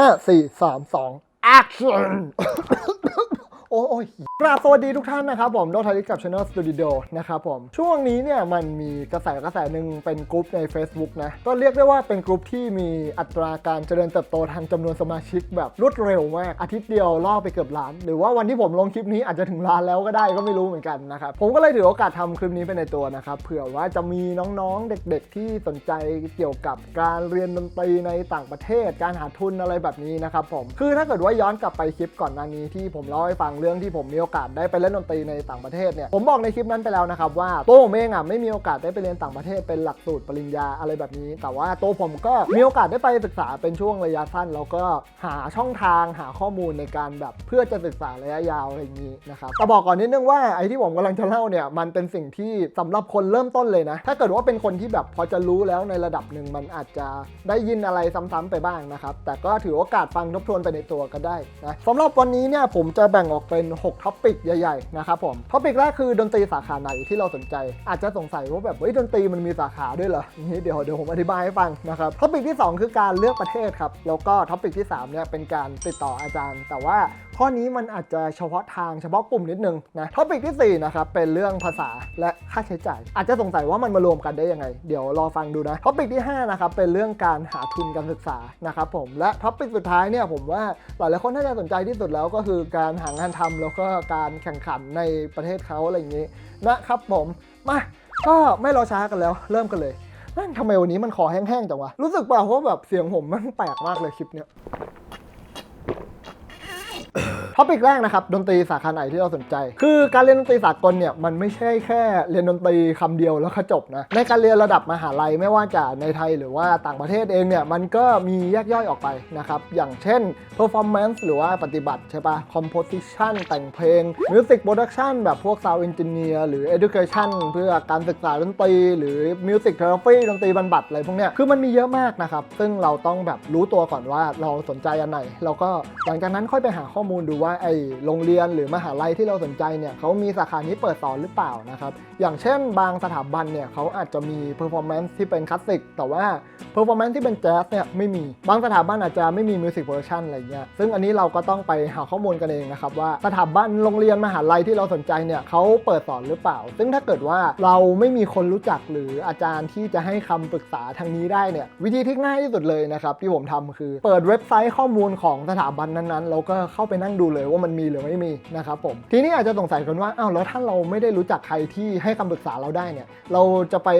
ห้าสี่สามสองแอคชั่น โอ้ยโอ้ยกราบสวัสดีทุกท่านนะครับผมโดทาริกับ Channel Studio นะครับผมช่วงนี้เนี่ยมันมีกระแสกระแสหนึ่งเป็นกลุ่มใน Facebook นะก็เรียกได้ว่าเป็นกลุ่มที่มีอัตราการเจริญเติบโตทางจำนวนสมาชิกแบบรวดเร็วมาก อาทิตย์เดียวล่อไปเกือบล้าน หรือว่าวันที่ผมลงคลิปนี้อาจจะถึงล้านแล้วก็ได้ก็ไม่รู้เหมือนกันนะครับผมก็เลยถือโอกาสทำคลิปนี้ไปในตัวนะครับเผื่อว่าจะมีน้องๆเด็ก ๆ ที่สนใจเกี่ยวกับการเรียนดนตรีในต่างประเทศ การหาทุนอะไรแบบนี้นะครับผมคือถ้าเกิดว่าย้อนกลับไปคลิปก่อนหน้านี้ที่ผมเล่าให้ฟังเรื่องที่ผมมีโอกาสได้ไปเล่นดนตรีในต่างประเทศเนี่ยผมบอกในคลิปนั้นไปแล้วนะครับว่าตัวผมเองอะไม่มีโอกาสได้ไปเรียนต่างประเทศเป็นหลักสูตรปริญญาอะไรแบบนี้ แต่ว่าตัวผมก็มีโอกาสได้ไปศึกษาเป็นช่วงระยะสั้น แล้วก็หาช่องทางหาข้อมูลในการแบบเพื่อจะศึกษาระยะยาวอะไรอย่างนี้นะครับแต่บอกก่อนนิดนึงว่าไอ้ที่ผมกำลังจะเล่าเนี่ยมันเป็นสิ่งที่สำหรับคนเริ่มต้นเลยนะ ถ้าเกิดว่าเป็นคนที่แบบพอจะรู้แล้วในระดับหนึ่งมันอาจจะได้ยินอะไรซ้ำๆไปบ้างนะครับแต่ก็ถือโอกาสฟังทบทวนไปในตัวก็ได้นะสำหรับวันนี้เนี่ยผมจะแบ่งออกเป็น 6 ท็อปิกใหญ่ๆนะครับผมท็อปิกแรกคือดนตรีสาขาไหนที่เราสนใจ อาจจะสงสัยว่าแบบเฮ้ยดนตรีมันมีสาขาด้วยเหรออย่างนี้เดี๋ยวเดี๋ยวผมอธิบายให้ฟังนะครับท็อปิกที่ 2 คือการเลือกประเทศครับแล้วก็ท็อปิกที่3เนี่ยเป็นการติดต่ออาจารย์ แต่ว่าข้อนี้มันอาจจะเฉพาะทางเฉพาะกลุ่มนิดนึงนะท็อปิกที่สี่นะครับ เป็นเรื่องภาษาและค่าใช้จ่าย อาจจะสงสัยว่ามันมารวมกันได้ยังไง เดี๋ยวรอฟังดูนะท็อปิกที่ห้านะครับ เป็นเรื่องการหาทุนการศึกษานะครับผมและท็อปิกสุดท้ายเนี่ยผมว่าหลายๆคนน่าจะสนใจที่สุดแล้วก็คือการหางานทำแล้วก็การแข่งขันในประเทศเขาอะไรอย่างนี้นะครับผมมาก็ไม่รอช้ากันแล้ว เริ่มกันเลยแม่งทำไมวันนี้มันคอแห้งๆจังวะรู้สึกเปล่าว่าแบบเสียงผมมันแปลกมากเลยคลิปเนี้ย ท็อปิกแรกนะครับดนตรีสาขาไหนที่เราสนใจ คือการเรียนดนตรีสากลเนี่ยมันไม่ใช่แค่เรียนดนตรีคำเดียวแล้วก็จบนะในการเรียนระดับมหาลัยไม่ว่าจะในไทยหรือว่าต่างประเทศเองเนี่ยมันก็มีแยกย่อยออกไปนะครับอย่างเช่น performance หรือว่าปฏิบัติใช่ปะ composition แต่งเพลง music production แบบพวก sound engineer หรือ education เพื่อการศึกษาดนตรีหรือ music therapy ดนตรีบรรบัดอะไรพวกเนี้ยคือมันมีเยอะมากนะครับซึ่งเราต้องแบบรู้ตัวก่อนว่าเราสนใจอันไหนแล้วก็หลังจากนั้นค่อยไปหาข้อมูลดูว่าไอโรงเรียนหรือมหาลัยที่เราสนใจเนี่ยเขามีสาขานี้เปิดสอนหรือเปล่านะครับอย่างเช่นบางสถาบันเนี่ยเขาอาจจะมี performance ที่เป็นคลาสสิกแต่ว่า performance ที่เป็นแจ๊สเนี่ยไม่มีบางสถาบันอาจจะไม่มี music production อะไรเงี้ยซึ่งอันนี้เราก็ต้องไปหาข้อมูลกันเองนะครับว่าสถาบันโรงเรียนมหาลัยที่เราสนใจเนี่ยเขาเปิดสอนหรือเปล่า ซึ่งถ้าเกิดว่าเราไม่มีคนรู้จักหรืออาจารย์ที่จะให้คำปรึกษาทางนี้ได้เนี่ยวิธีที่ง่ายที่สุดเลยนะครับที่ผมทำคือ เปิดเว็บไซต์ข้อมูลของสถาบันนั้นๆแล้วก็เข้าไปนั่งดูเลยว่ามันมีหรือไม่มีนะครับผมทีนี้อาจจะสงสัยกันว่าอ้าวแล้วถ้าเราไม่ได้รู้จักใครที่ให้คำปรึกษาเราได้เนี่ย เราจะไป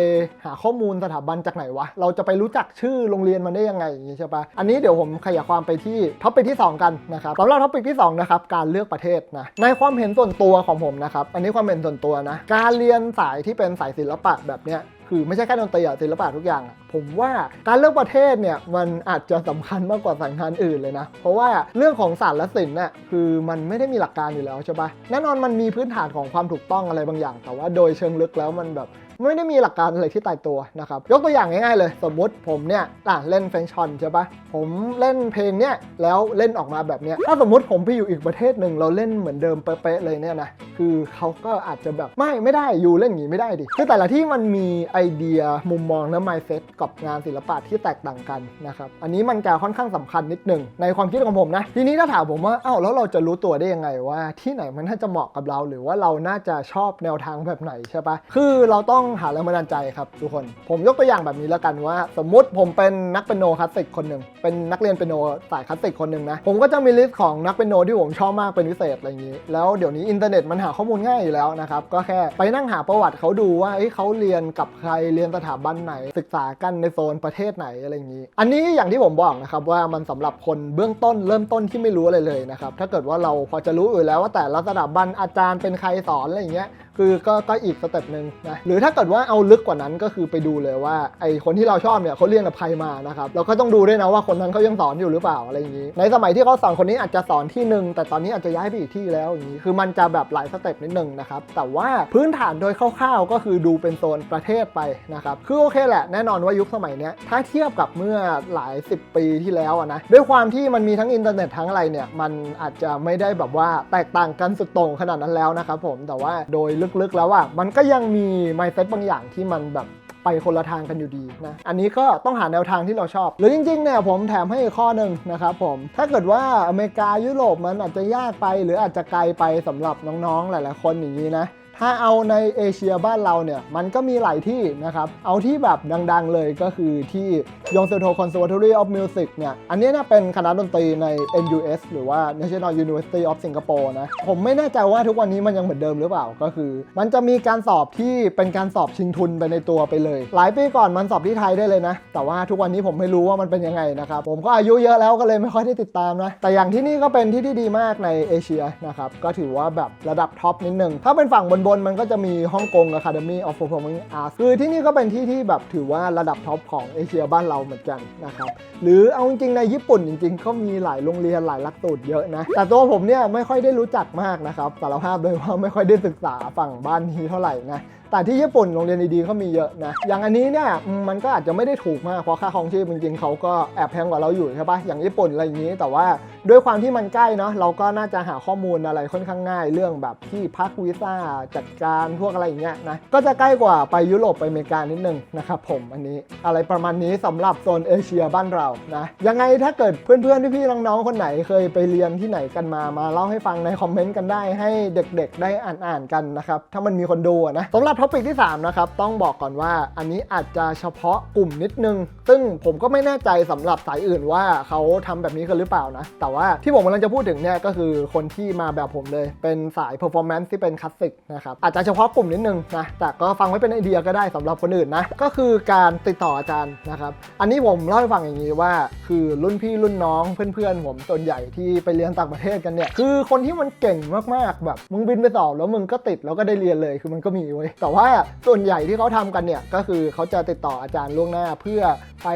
หาข้อมูลสถาบันจากไหนวะเราจะไปรู้จักชื่อโรงเรียนมันได้ยังไงอย่างนี้ใช่ปะอันนี้เดี๋ยวผมขยายความไปที่ท็อปิกที่ 2 กันนะครับสำหรับท็อปิกที่2นะครับการเลือกประเทศนะในความเห็นส่วนตัวของผมนะครับอันนี้ความเห็นส่วนตัวนะการเรียนสายที่เป็นสายศิลปะแบบเนี้ยคือไม่ใช่แค่ดนตรีอะศิลปะทุกอย่างอะ ผมว่าการเลือกประเทศเนี่ยมันอาจจะสำคัญมากกว่าสายงานอื่นเลยนะ เพราะว่าเรื่องของศาสตร์และศิลป์น่ะคือมันไม่ได้มีหลักการอยู่แล้วใช่ปะแน่นอนมันมีพื้นฐานของความถูกต้องอะไรบางอย่าง แต่ว่าโดยเชิงลึกแล้วมันแบบไม่ได้มีหลักการอะไรที่ตายตัวนะครับ ยกตัวอย่างง่ายๆเลย สมมติผมเนี่ยอะเล่นเฟนชอนใช่ปะผมเล่นเพลงเนี่ยแล้วเล่นออกมาแบบเนี้ยถ้าสมมติผมไปอยู่อีกประเทศหนึ่งเราเล่นเหมือนเดิมเป๊ะๆเลยเนี่ยนะคือเขาก็อาจจะแบบไม่ไม่ได้อยู่เล่นอย่างนี้ไม่ได้ดิคือแต่ละที่มันมีไอเดียมุมมองและ mindset กับงานศิลปะที่แตกต่างกันนะครับ อันนี้มันจะค่อนข้างสำคัญนิดหนึ่งในความคิดของผมนะ ทีนี้ถ้าถามผมว่าอ้าวแล้วเราจะรู้ตัวได้ยังไงว่า ที่ไหนมันน่าจะเหมาะกับเรา หรือว่าเราน่าจะชอบแนวทางแบบไหนใช่ปะคือเราต้องหาแรงบันดาลใจครับทุกคน ผมยกตัวอย่างแบบนี้แล้วกันว่า สมมุติผมเป็นนักเปียโนคลาสสิกคนหนึ่งเป็นนักเรียนเปียโนสายคลาสสิกคนหนึ่งนะผมก็จะมีลิสต์ของนักเปียโนที่ผมชอบมากเป็นพิเศษอะไรอย่างนี้ แล้วเดี๋ยวนี้อินเทอร์เน็ตมันหาข้อมูลง่ายอยู่แล้วนะครับก็แค่ไปนั่งหาประวัติเขาดูว่าเอ้ยเขาเรียนกับใครเรียนสถาบันไหนศึกษากันในโซนประเทศไหนอะไรอย่างนี้ อันนี้อย่างที่ผมบอกนะครับว่ามันสำหรับคนเบื้องต้นเริ่มต้นที่ไม่รู้อะไรเลยนะครับถ้าเกิดว่าเราพอจะรู้อยู่แล้วว่าแต่ละสถาบันอาจารย์เป็นใครสอนอะไรอย่างเงี้ย คือก็ก็อีกสเต็ปหนึ่งนะหรือถ้าเกิดว่าเอาลึกกว่านั้นก็คือไปดูเลยว่าไอคนที่เราชอบเนี่ยเขาเรียนกับใครมานะครับเราก็ต้องดูด้วยนะว่าคนนั้นเขายังสอนอยู่หรือเปล่าอะไรอย่างนี้ ในสมัยที่เขาสอนคนนี้อาจจะสอนที่หนึ่งแต่ตอนนี้อาจจะย้ายไปอีกที่แล้วอย่างนี้คือมันจะแบบหลายสเต็ปนิดนึงนะครับแต่ว่าพื้นฐานโดยคร่าวๆก็คือดูเป็นโซนประเทศไปนะครับคือโอเคแหละแน่นอนว่ายุคสมัยเนี้ยถ้าเทียบกับเมื่อหลาย 10 ปีที่แล้วนะด้วยความที่มันมีทั้งอินเทอร์เน็ตทั้งอะไรเนี่ยมันอาจจะไม่ได้แบบว่าแตกต่างกันสุดโต่งขนาดนั้นแล้วนะครับผมแต่ว่าโดยลึกๆ แล้วอะมันก็ยังมี mindset บางอย่างที่มันแบบไปคนละทางกันอยู่ดีนะ อันนี้ก็ต้องหาแนวทางที่เราชอบ หรือจริงๆ เนี่ยผมแถมให้อีกข้อหนึ่งนะครับผม ถ้าเกิดว่าอเมริกายุโรปมันอาจจะยากไป หรืออาจจะไกลไปสำหรับน้องๆ หลายๆ คนอย่างนี้นะ ถ้าเอาในเอเชียบ้านเราเนี่ยมันก็มีหลายที่นะครับ เอาที่แบบดังๆเลยก็คือที่ Yongseto Conservatory of Music เนี่ย อันนี้นะเป็นคณะดนตรีใน NUS หรือว่า National University of Singapore นะ ผมไม่แน่ใจว่าทุกวันนี้มันยังเหมือนเดิมหรือเปล่าก็คือ มันจะมีการสอบที่เป็นการสอบชิงทุนไปในตัวไปเลย หลายปีก่อนมันสอบที่ไทยได้เลยนะ แต่ว่าทุกวันนี้ผมไม่รู้ว่ามันเป็นยังไงนะครับ ผมก็อายุเยอะแล้วก็เลยไม่ค่อยได้ติดตามนะ แต่อย่างที่นี่ก็เป็นที่ที่ดีมากในเอเชียนะครับ ก็ถือว่าแบบระดับท็อปนิดนึง ถ้าเป็นฝั่งบนๆมันก็จะมีฮ่องกง Academy of Performing Arts คือที่นี่ก็เป็นที่ที่แบบถือว่าระดับท็อปของเอเชียบ้านเราเหมือนกันนะครับหรือเอาจริงในญี่ปุ่นจริงๆก็มีหลายโรงเรียนหลายหลักสูตรเยอะนะแต่ตัวผมเนี่ยไม่ค่อยได้รู้จักมากนะครับสารภาพเลยว่าไม่ค่อยได้ศึกษาฝั่งบ้านนี้เท่าไหร่นะแต่ที่ญี่ปุ่นโรงเรียนดีๆเขามีเยอะนะ อย่างอันนี้เนี่ยมมันก็อาจจะไม่ได้ถูกมากเพราะค่าครองชีพจริงๆเขาก็แอบแพงกว่าเราอยู่ใช่ปะอย่างญี่ปุ่นอะไรอย่างนี้ แต่ว่าด้วยความที่มันใกล้เนาะเราก็น่าจะหาข้อมูลอะไรค่อนข้างง่าย เรื่องแบบที่พักวีซ่าจัดการพวกอะไรอย่างเงี้ยนะก็จะใกล้กว่าไปยุโรปไปอเมริกานิดนึงนะครับผมอันนี้อะไรประมาณนี้สำหรับโซนเอเชียบ้านเรานะยังไงถ้าเกิดเพื่อนๆพี่ๆน้องๆคนไหนเคยไปเรียนที่ไหนกันมามาเล่าให้ฟังในคอมเมนต์กันได้ให้เด็กๆ ได้อ่านๆกันนะครับถ้ามันมีคนดูนะสำหรับท็อปิกที่3นะครับต้องบอกก่อนว่าอันนี้อาจจะเฉพาะกลุ่มนิดนึง ซึ่งผมก็ไม่แน่ใจสำหรับสายอื่นว่าเขาทำแบบนี้กันหรือเปล่านะแต่ว่าที่ผมกำลังจะพูดถึงเนี่ยก็คือคนที่มาแบบผมเลย เป็นสาย performance ที่เป็นคลาสสิกนะครับอาจจะเฉพาะกลุ่มนิดนึงนะแต่ก็ฟังไว้เป็นไอเดียก็ได้สำหรับคนอื่นนะก็คือการติดต่ออาจารย์นะครับอันนี้ผมเล่าให้ฟังอย่างนี้ว่าคือรุ่นพี่รุ่นน้องเพื่อนๆผมส่วนใหญ่ที่ไปเรียนต่างประเทศกันเนี่ยคือคนที่มันเก่งมากๆแบบมึงบินไปสอบแล้วมึงก็ติดแล้วก็ได้เรียนเลยคือมันก็มีเว้ยแต่ว่าส่วนใหญ่ที่เขาทำกันเนี่ยก็คือเขาจะติดต่ออาจารย์ล่วงหน้าเพื่อไป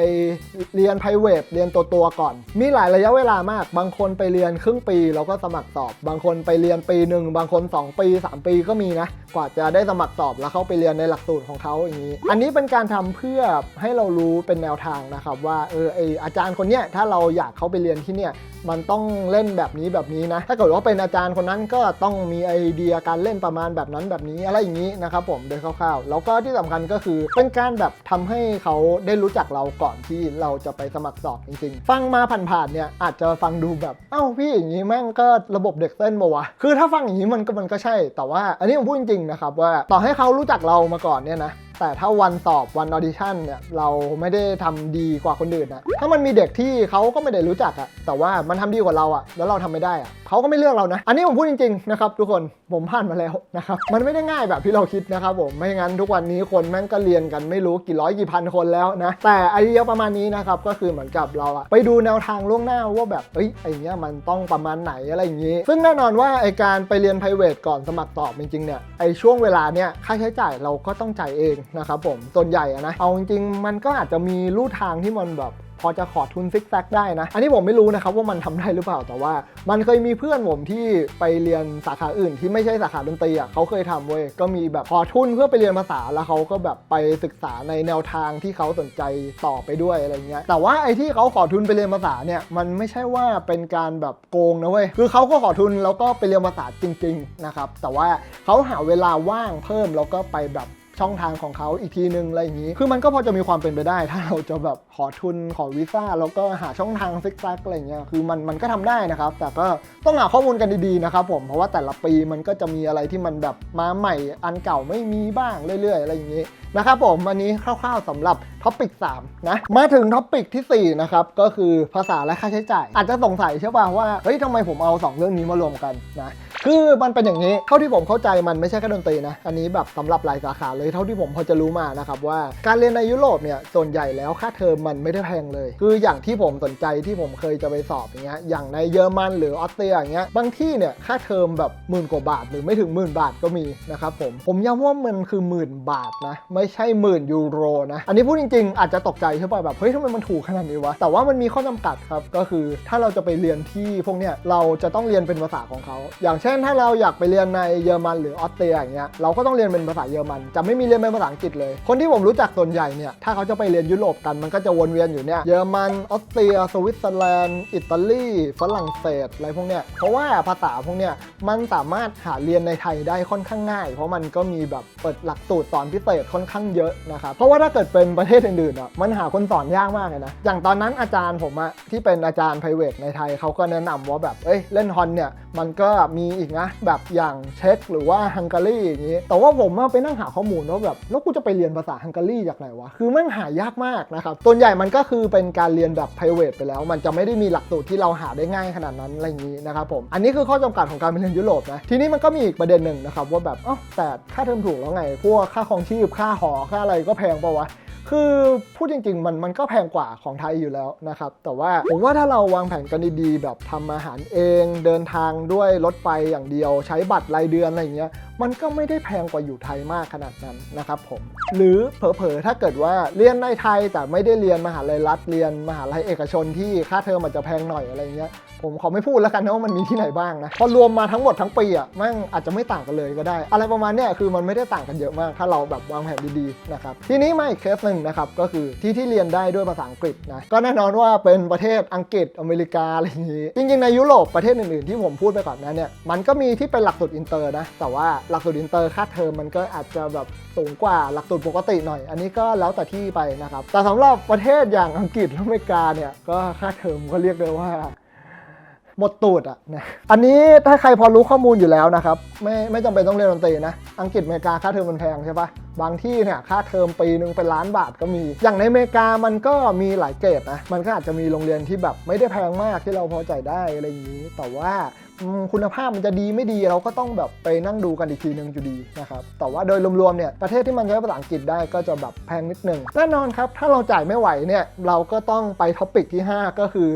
เรียน p r i v a t เรียนตัวตัวก่อน มีหลายระยะเวลามาก บางคนไปเรียนครึ่งปีแล้วก็สมัครสอบ บางคนไปเรียนปีหนึ่ง บางคน 2 ปี 3 ปีก็มีนะกว่าจะได้สมัครสอบแล้วเข้าไปเรียนในหลักสูตรของเขาอย่างนี้ อันนี้เป็นการทำเพื่อให้เรารู้เป็นแนวทางนะครับว่าเออไออาจารย์คนเนี้ยถ้าเราอยากเข้าไปเรียนที่เนี่ยมันต้องเล่นแบบนี้แบบนี้นะ ถ้าเกิดว่าเป็นอาจารย์คนนั้นก็ต้องมีไอเดียการเล่นประมาณแบบนั้นแบบนี้อะไรอย่างนี้นะครับผมโดยคร่าวๆ แล้วก็ที่สำคัญก็คือเป็นการแบบทำให้เขาได้รู้จักเราก่อนที่เราจะไปสมัครสอบจริงๆ ฟังมาผ่านๆเนี่ยอาจจะฟังดูแบบเอ้าพี่อย่างนี้แม่งก็ระบบเด็กเส้นปะวะคือถ้าฟังอย่างนี้มันก็มันก็ใช่ แต่ว่าอันนี้องพูดจริงๆนะครับว่าต่อให้เขารู้จักเรามาก่อนเนี่ยนะ แต่ถ้าวันสอบวันออดิชั่นเนี่ยเราไม่ได้ทำดีกว่าคนอื่นนะถ้ามันมีเด็กที่เขาก็ไม่ได้รู้จักอะแต่ว่ามันทำดีกว่าเราอะแล้วเราทำไม่ได้อะเขาก็ไม่เลือกเรานะ อันนี้ผมพูดจริงๆนะครับทุกคนผมผ่านมาแล้วนะครับมันไม่ได้ง่ายแบบที่เราคิดนะครับผมไม่งั้นทุกวันนี้คนแม่งก็เรียนกันไม่รู้กี่ร้อยกี่พันคนแล้วนะแต่ไอเดียประมาณนี้นะครับก็คือเหมือนกับเราอะไปดูแนวทางล่วงหน้าว่าแบบเอ้ยไอเนี้ยมันต้องประมาณไหนอะไรอย่างนี้ ซึ่งแน่นอนว่าไอการไปเรียน p r i v a t ก่อนสมัครสอบจริงๆเนี่ยไอช่วงเวลาเนี่ยค่าใช้จ่ายเราก็ต้องจ่ายเองนะครับผมส่วนใหญ่นะเอาจริงๆมันก็อาจจะมีลู่ทางที่มันแบบพอจะขอทุนซิกแซกได้นะ อันนี้ผมไม่รู้นะครับว่ามันทำได้หรือเปล่า แต่ว่า มันเคยมีเพื่อนผมที่ไปเรียนสาขาอื่น ที่ไม่ใช่สาขาดนตรีอะเขาเคยทำเว้ย ก็มีแบบขอทุนเพื่อไปเรียนภาษา แล้วเขาก็แบบไปศึกษาในแนวทางที่เขาสนใจต่อไปด้วยอะไรเงี้ย แต่ว่าไอ้ที่เขาขอทุนไปเรียนภาษาเนี่ย มันไม่ใช่ว่าเป็นการแบบโกงนะเว้ย คือเขาก็ขอทุนแล้วก็ไปเรียนภาษาจริง ๆ นะครับ แต่ว่าเขาหาเวลาว่างเพิ่มแล้วก็ไปแบบ ช่องทางของเขาอีกทีนึงอะไรอย่างนี้ คือมันก็พอจะมีความเป็นไปได้ ถ้าเราจะแบบขอทุนขอวีซ่าแล้วก็หาช่องทางซิกแซกอะไรเงี้ยคือมันมันก็ทำได้นะครับ แต่ก็ต้องหาข้อมูลกันดีๆนะครับผมเพราะว่าแต่ละปีมันก็จะมีอะไรที่มันแบบมาใหม่อันเก่าไม่มีบ้างเรื่อยๆ อะไรอย่างนี้นะครับผมอันนี้คร่าวๆสำหรับท็อปิก3นะมาถึงท็อปิกทีสี่4นะครับก็คือภาษาและค่าใช้จ่าย อาจจะสงสัยใช่ป่ะว่าเฮ้ยทำไมผมเอาสองเรื่องนี้มารวมกันนะ คือมันเป็นอย่างนี้เท่าที่ผมเข้าใจมันไม่ใช่แค่ดนตรีนะ อันนี้แบบสำหรับหลายสาขาเลยเท่าที่ผมพอจะรู้มานะครับว่าการเรียนในยุโรปเนี่ยส่วนใหญ่แล้วค่าเทอมมันไม่ได้แพงเลย คืออย่างที่ผมสนใจที่ผมเคยจะไปสอบอย่างเงี้ยอย่างในเยอรมันหรือออสเตรียอย่างเงี้ยบางที่เนี่ยค่าเทอมแบบหมื่นกว่าบาทหรือไม่ถึงหมื่นบาทก็มีนะครับผมผมย้ำว่ามันคือหมื่นบาทนะไม่ใช่หมื่นยูโรนะอันนี้พูดจริงๆ อาจจะตกใจใช่ป่ะแบบเฮ้ยทำไมมันถูกขนาดนี้วะแต่ว่ามันมีข้อจำกัดครับก็คือถ้าเราจะไปเรียนที่พวกเนี้ยเราจะต้องเรียนเป็นภาษาของเขาอย่างเช่นนถ้าเราอยากไปเรียนในเยอรมันหรือออสเตรียอย่างเงี้ยเราก็ต้องเรียนเป็นภาษาเยอรมัน จะไม่มีเรียนเป็นภาษาอังกฤษเลย คนที่ผมรู้จักส่วนใหญ่เนี่ยถ้าเขาจะไปเรียนยุโรปกันมันก็จะวนเวียนอยู่เนี่ยเยอรมันออสเตรีย สวิตเซอร์แลนด์ อิตาลีฝรั่งเศสอะไรพวกเนี้ยเพราะว่าภาษาพวกเนี้ยมันสามารถหาเรียนในไทยได้ค่อนข้างง่าย เพราะมันก็มีแบบเปิดหลักสูตรสอนพิเศษค่อนข้างเยอะนะครับเพราะว่าถ้าเกิดเป็นประเทศอื่นๆอะมันหาคนสอนยากมากเลยนะอย่างตอนนั้นอาจารย์ผมอะที่เป็นอาจารย์ p r i v a t ในไทยเขาก็แนะนำว่าแบบเอ้ยเล่นฮอนเนี่ยมันก็มีอีกนะ แบบอย่างเช็กหรือว่าฮังการีอย่างนี้ แต่ว่าผมอไปนั่งหาข้อมูลว่าแบบแล้วกูจะไปเรียนภาษาฮังการีจากไหนวะ คือมันหายากมากนะครับส่วนใหญ่มันก็คือเป็นการเรียนแบบ p r i v a t ไปแล้ว มันจะไม่ได้มีหลักสูตรที่เราหาได้ง่ายขนาดนั้นอะไรอย่างนี้นะครับผม อันนี้คือข้อจำกัดของการไปเรียนยุโรปนะ ทีนี้มันก็มีอีกประเด็นหนึ่งนะครับว่าแบบอ๋อแต่ค่าเทอมถูกแล้วไง พวกค่าครองชีพค่าหอค่าอะไรก็แพงปะวะ คือพูดจริง ๆ มันมันก็แพงกว่าของไทยอยู่แล้วนะครับ แต่ว่าผมว่าถ้าเราวางแผนกันดีๆแบบทำอาหารเองเดินทางด้วยรถไฟอย่างเดียว ใช้บัตรรายเดือนอะไรอย่างเงี้ยมันก็ไม่ได้แพงกว่าอยู่ไทยมากขนาดนั้นนะครับผม หรือเผลอๆถ้าเกิดว่าเรียนในไทยแต่ไม่ได้เรียนมหาลัยรัฐเรียนมหาลัยเอกชนที่ค่าเทอมอาจจะแพงหน่อยอะไรเงี้ยผมขอไม่พูดแล้วกันนะว่ามันมีที่ไหนบ้างนะพอรวมมาทั้งหมดทั้งปีอะแม่งอาจจะไม่ต่างกันเลยก็ได้ อะไรประมาณเนี้ยคือมันไม่ได้ต่างกันเยอะมาก ถ้าเราแบบวางแผนดีๆนะครับทีนี้มาอีกเคสหนึ่งนะครับก็คือที่ที่เรียนได้ด้วยภาษาอังกฤษนะก็แน่นอนว่าเป็นประเทศอังกฤษอเมริกาอะไรอย่างนี้จริงๆในยุโรปประเทศอื่นๆที่ผมพูดไปก่อนนั้นเนี่ยมันก็มีที่เป็นหลักสูตรอินเตอร์นะแต่ว่าหลักสูตรอินเตอร์ค่าเทอมมันก็อาจจะแบบสูงกว่าหลักสูตรปกติหน่อย อันนี้ก็แล้วแต่ที่ไปนะครับแต่สำหรับประเทศอย่างอังกฤษและอเมริกาเนี่ยก็ค่าเทอมก็เรียกได้ว่า หมดตูดอะนะอันนี้ถ้าใครพอรู้ข้อมูลอยู่แล้วนะครับ ไม่ไม่จำเป็นต้องเรียนดนตรีนะ อังกฤษอเมริกาค่าเทอมมันแพงใช่ปะบางที่เนี่ยค่าเทอมปีหนึ่งเป็นล้านบาทก็มี อย่างในอเมริกามันก็มีหลายเกรดนะ มันก็อาจจะมีโรงเรียนที่แบบไม่ได้แพงมากที่เราพอใจายได้อะไรอย่างนี้ แต่ว่าคุณภาพมันจะดีไม่ดีเราก็ต้องแบบไปนั่งดูกันอีกทีหนึ่งอยู่ดีนะครับ แต่ว่าโดยรวมๆเนี่ยประเทศที่มันใช้ภาษาอังกฤษได้ก็จะแบบแพงนิดนึงแน่นอนครับ ถ้าเราจ่ายไม่ไหวเนี่ยเราก็ต้องไปท็อปิกที่ 5 ก็คือ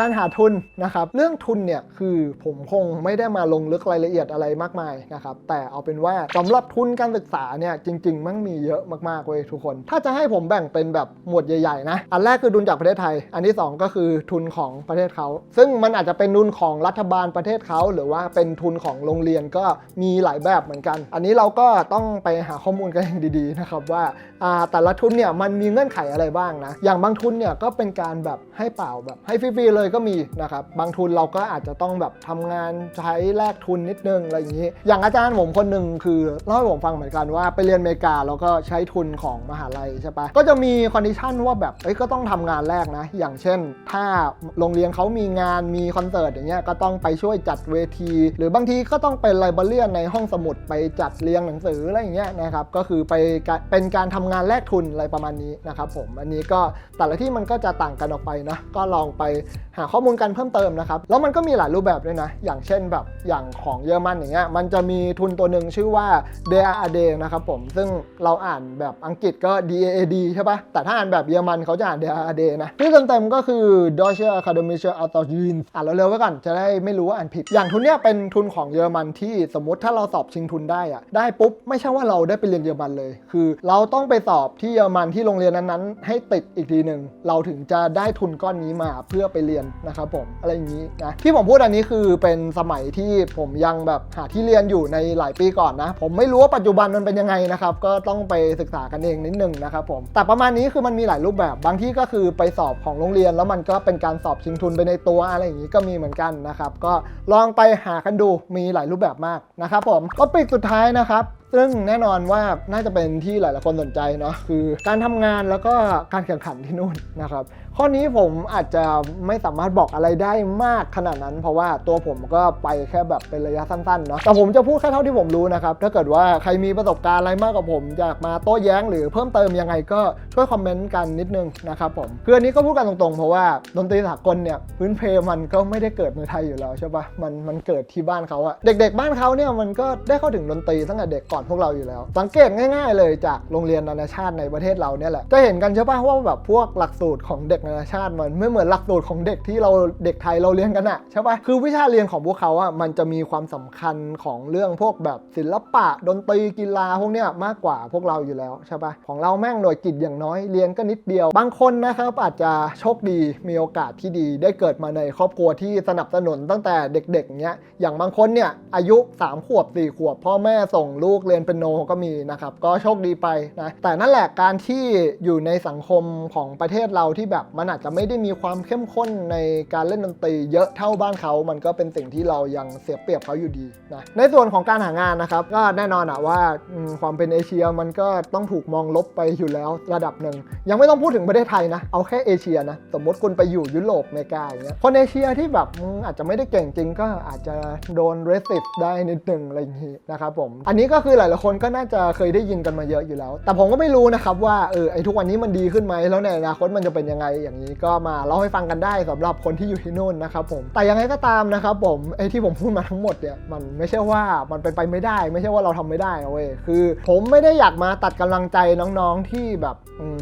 การหาทุนนะครับ เรื่องทุนเนี่ยคือผมคงไม่ได้มาลงลึกรายละเอียดอะไรมากมายนะครับ แต่เอาเป็นว่าสำหรับทุนการศึกษาเนี่ยจริง ๆ มันมีเยอะมากๆเว้ยทุกคน ถ้าจะให้ผมแบ่งเป็นแบบหมวดใหญ่ๆนะ อันแรกคือทุนจากประเทศไทย อันที่ 2 ก็คือทุนของประเทศเขา ซึ่งมันอาจจะเป็นทุนของรัฐบาลประเทศเขา หรือว่าเป็นทุนของโรงเรียนก็มีหลายแบบเหมือนกัน อันนี้เราก็ต้องไปหาข้อมูลกันเองดีๆนะครับว่าอ่าแต่ละทุนเนี่ยมันมีเงื่อนไขอะไรบ้างนะ อย่างบางทุนเนี่ยก็เป็นการแบบให้เปล่าแบบให้ฟรีๆเลยก็มีนะครับบางทุนเราก็อาจจะต้องแบบทำงานใช้แลกทุนนิดนึงอะไรอย่างนี้ อย่างอาจารย์ผมคนหนึ่งคือเล่าให้ผมฟังเหมือนกันว่าไปเรียนอเมริกาแล้วก็ใช้ทุนของมหาลัยใช่ปะก็จะมีคอนดิชันว่าแบบเอ้ยก็ต้องทำงานแรกนะ อย่างเช่น ถ้าโรงเรียนเขามีงานมีคอนเสิร์ตอย่างเงี้ยก็ต้องไปช่วยจัดเวที หรือบางทีก็ต้องเป็นไลบรารียนในห้องสมุดไปจัดเรียงหนังสืออะไรอย่างเงี้ยนะครับก็คือไปเป็นการทำงานแลกทุนอะไรประมาณนี้นะครับผมอันนี้ก็แต่ละที่มันก็จะต่างกันออกไปนะก็ลองไปหาข้อมูลกันเพิ่มเติมนะครับ แล้วมันก็มีหลายรูปแบบด้วยนะ อย่างเช่นแบบอย่างของเยอรมันอย่างเงี้ยมันจะมีทุนตัวหนึ่งชื่อว่า DAAD นะครับผมซึ่งเราอ่านแบบอังกฤษก็ DAAD ใช่ปะแต่ถ้าอ่านแบบเยอรมันเขาจะอ่าน DAAD นะชื่อเต็มๆก็คือ Deutsche Akademische Autorien อ่านเร็วๆไว้ก่อนจะได้ไม่รู้ว่าอ่านผิด อย่างทุนเนี้ยเป็นทุนของเยอรมันที่สมมติถ้าเราสอบชิงทุนได้อะได้ปุ๊บไม่ใช่ว่าเราได้ไปเรียนเยอรมันเลย คือ เราต้องไปสอบที่เยอรมันที่โรงเรียนนั้นๆ ให้ติดอีกทีหนึ่งเราถึงจะได้ทุนก้อนนี้มาเพื่อไปเรียนนะครับผมอะไรอย่างนี้นะที่ผมพูดอันนี้คือเป็นสมัยที่ผมยังแบบหาที่เรียนอยู่ในหลายปีก่อนนะ ผมไม่รู้ว่าปัจจุบันมันเป็นยังไงนะครับก็ต้องไปศึกษากันเองนิดนึงนะครับผมแต่ประมาณนี้คือมันมีหลายรูปแบบ บางที่ก็คือไปสอบของโรงเรียน แล้วมันก็เป็นการสอบชิงทุนไปในตัวอะไรอย่างนี้ก็มีเหมือนกันนะครับก็ลองไปหากันดูมีหลายรูปแบบมากนะครับผมก็ปิดสุดท้ายนะครับ ซึ่งแน่นอนว่าน่าจะเป็นที่หลายๆคนสนใจเนาะคือ การทำงานแล้วก็การแข่งขันที่นู่นนะครับข้อนี้ผมอาจจะไม่สามารถบอกอะไรได้มากขนาดนั้น เพราะว่าตัวผมก็ไปแค่แบบเป็นระยะสั้นๆเนาะแต่ผมจะพูดแค่เท่าที่ผมรู้นะครับถ้าเกิดว่าใครมีประสบการณ์อะไรมากกว่าผมอยากมาโต้แย้งหรือเพิ่มเติมยังไงก็ช่วยคอมเมนต์กันนิดนึงนะครับผมคืออันนี้ก็พูดกันตรงๆ เพราะว่าดนตรีสากลเนี่ยพื้นเพมันก็ไม่ได้เกิดในไทยอยู่แล้วใช่ปะมันมันเกิดที่บ้านเขาอะเด็ก ๆ บ้านเขาเนี่ยมันก็ได้เข้าถึงดนตรีตั้งแต่เด็กก่อนอนพวกเราอยู่แล้ว สังเกตง่าย ๆ เลยจากโรงเรียนนานาชาติในประเทศเราเนี่ยแหละจะเห็นกันใช่ปะว่าแบบพวกหลักสูตรของเด็กนานาชาติมันไม่เหมือนหลักสูตรของเด็กที่เราเด็กไทยเราเรียนกันอะใช่ปะคือวิชาเรียนของพวกเขาอะมันจะมีความสำคัญของเรื่องพวกแบบศิลปะดนตรีกีฬาพวกเนี้ยมากกว่าพวกเราอยู่แล้วใช่ปะของเราแม่งหน่วยกิจอย่างน้อยเรียนก็นิดเดียว บางคนนะครับอาจจะโชคดีมีโอกาสที่ดีได้เกิดมาในครอบครัวที่สนับสนุนตั้งแต่เด็กๆเนี้ยอย่างบางคนเนี่ยอายุ 3 ขวบ 4 ขวบ พ่อแม่ส่งลูกเรียนเป็นโนก็มีนะครับ ก็โชคดีไปนะ แต่นั่นแหละการที่อยู่ในสังคมของประเทศเราที่แบบมันอาจจะไม่ได้มีความเข้มข้นในการเล่นดนตรีเยอะเท่าบ้านเขา มันก็เป็นสิ่งที่เรายังเสียเปรียบเขาอยู่ดีนะ ในส่วนของการหางานนะครับ ก็แน่นอนอะว่าความเป็นเอเชียมันก็ต้องถูกมองลบไปอยู่แล้วระดับหนึ่ง ยังไม่ต้องพูดถึงประเทศไทยนะ เอาแค่เอเชียนะ สมมติคุณไปอยู่ยุโรปอเมริกาอย่างเงี้ย คนเอเชียที่แบบอาจจะไม่ได้เก่งจริงก็อาจจะโดนเรสิตได้นิดหนึ่งอะไรอย่างงี้นะครับผม อันนี้ก็คือหหลายๆคนก็น่าจะเคยได้ยินกันมาเยอะอยู่แล้ว แต่ผมก็ไม่รู้นะครับว่าเออไอทุกวันนี้มันดีขึ้นไหมแล้วในอนาคตมันจะเป็นยังไงอย่างนี้ก็มาเล่าให้ฟังกันได้สำหรับคนที่อยู่ที่นู่นนะครับผมแต่ยังไงก็ตามนะครับผมไอที่ผมพูดมาทั้งหมดเนี่ยมันไม่ใช่ว่ามันเป็นไปไม่ได้ ไม่ใช่ว่าเราทำไม่ได้เว้ยคือ ผมไม่ได้อยากมาตัดกำลังใจน้องๆที่แบบ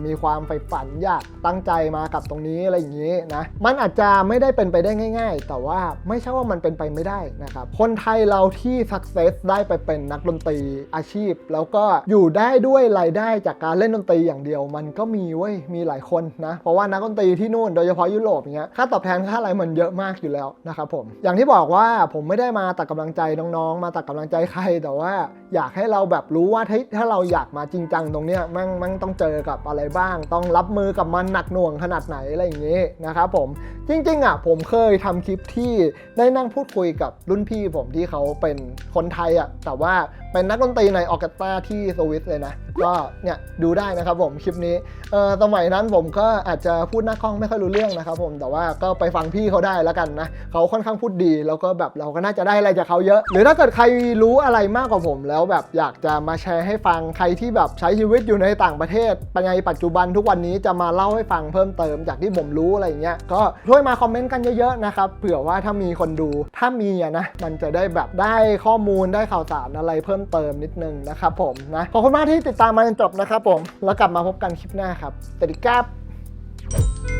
มีความใฝ่ฝันอยากตั้งใจมากับตรงนี้อะไรอย่างนี้นะมันอาจจะไม่ได้เป็นไปได้ง่าย ๆ แต่ว่าไม่ใช่ว่ามันเป็นไปไม่ได้นะครับคนไทยเราที่สักเซสได้ไปเป็นนักดนตรีอาชีพ แล้วก็อยู่ได้ด้วยรายได้จากการเล่นดนตรีอย่างเดียว มันก็มีเว้ยมีหลายคนนะเพราะว่านักดนตรีที่นู่นโดยเฉพาะยุโรปเงี้ยค่าตอบแทนค่าอะไรมันเยอะมากอยู่แล้วนะครับผมอย่างที่บอกว่าผมไม่ได้มาตัดกำลังใจน้องๆ มาตัดกำลังใจใครแต่ว่าอยากให้เราแบบรู้ว่าถ้าเราอยากมาจริงจังตรงเนี้ยแม่งแม่งต้องเจอกับอะไรบ้าง ต้องรับมือกับมันหนักหน่วงขนาดไหนอะไรอย่างงี้นะครับผมจริงๆอะผมเคยทำคลิปที่ได้นั่งพูดคุยกับรุ่นพี่ผมที่เขาเป็นคนไทยอะแต่ว่าเป็นนักดนตรีในออร์เคสตราที่สวิตเลยนะก็เนี่ยดูได้นะครับผมคลิปนี้เออสมัยนั้นผมก็อาจจะพูดหน้ากล้องไม่ค่อยรู้เรื่องนะครับผมแต่ว่าก็ไปฟังพี่เขาได้แล้วกันนะเขาค่อนข้างพูดดีแล้วก็แบบเราก็น่าจะได้อะไรจากเขาเยอะ หรือถ้าเกิดใครรู้อะไรมากกว่าผม แล้วแบบอยากจะมาแชร์ให้ฟังใครที่แบบใช้ชีวิตอยู่ในต่างประเทศปัญญาปัจจุบันทุกวันนี้จะมาเล่าให้ฟังเพิ่มเติมจากที่ผมรู้อะไรเงี้ยก็ช่วยมาคอมเมนต์กันเยอะๆนะครับเผื่อว่าถ้ามีคนดูถ้ามีอะนะมันจะได้แบบได้ข้อมูลได้ข่าวสารอะไรเพิ่มเติมนิดนึงนะครับผมนะขอบคุณมากที่ติดตามมาจนจบนะครับผม แล้วกลับมาพบกันคลิปหน้าครับสวัสดีครับ